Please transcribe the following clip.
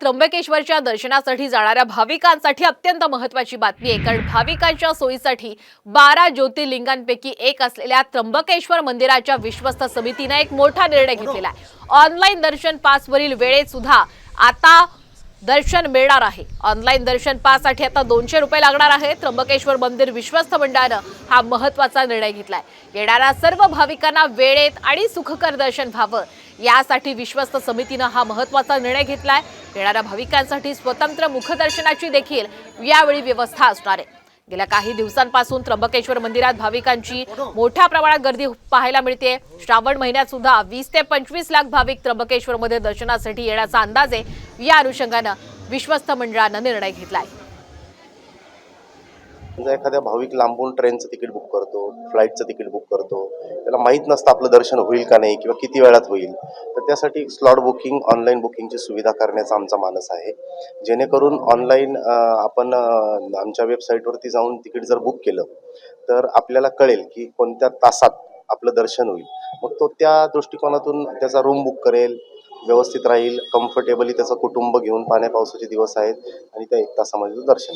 त्र्यंबकेश्वरच्या दर्शनासाठी जाणाऱ्या भाविकांसाठी अत्यंत महत्वाची बातमी आहे. कारण भाविकांच्या सोयीसाठी बारा ज्योतिर्लिंगांपैकी एक असलेल्या त्र्यंबकेश्वर मंदिराच्या विश्वस्त समितीनं एक मोठा निर्णय घेतलेला आहे. ऑनलाईन दर्शन पासवरील वेळेत सुद्धा आता दर्शन मिळणार आहे. ऑनलाईन दर्शन पाससाठी आता दोनशे रुपये लागणार आहे. त्र्यंबकेश्वर मंदिर विश्वस्त मंडळानं हा महत्त्वाचा निर्णय घेतलाय. येणाऱ्या सर्व भाविकांना वेळेत आणि सुखकर दर्शन व्हावं यासाठी विश्वस्त समितीनं हा महत्त्वाचा निर्णय घेतलाय. येणाऱ्या भाविकांसाठी स्वतंत्र मुखदर्शनाची देखील यावेळी व्यवस्था असणार आहे. गेल्या काही दिवसांपासून त्र्यंबकेश्वर मंदिरात भाविकांची मोठ्या प्रमाणात गर्दी पाहायला मिळते. श्रावण महिन्यात सुद्धा वीस ते पंचवीस लाख भाविक त्र्यंबकेश्वरमध्ये दर्शनासाठी येण्याचा अंदाज आहे. या अनुषंगानं विश्वस्त मंडळानं निर्णय घेतला आहे समजा एखाद्या भाविक लांबून ट्रेनचं तिकीट बुक करतो फ्लाईटचं तिकीट बुक करतो त्याला माहीत नसतं आपलं दर्शन होईल का नाही किंवा किती वेळात होईल तर त्यासाठी स्लॉट बुकिंग ऑनलाईन बुकिंगची सुविधा करण्याचा आमचा मानस आहे. जेणेकरून ऑनलाईन आपण आमच्या वेबसाईटवरती जाऊन तिकीट जर बुक केलं तर आपल्याला कळेल की कोणत्या तासात आपलं दर्शन होईल. मग तो त्या दृष्टिकोनातून त्याचा रूम बुक करेल व्यवस्थित राहील कम्फर्टेबली त्याचं कुटुंब घेऊन पाण्या पावसाचे दिवस आहेत आणि त्या एक तासामध्ये दर्शन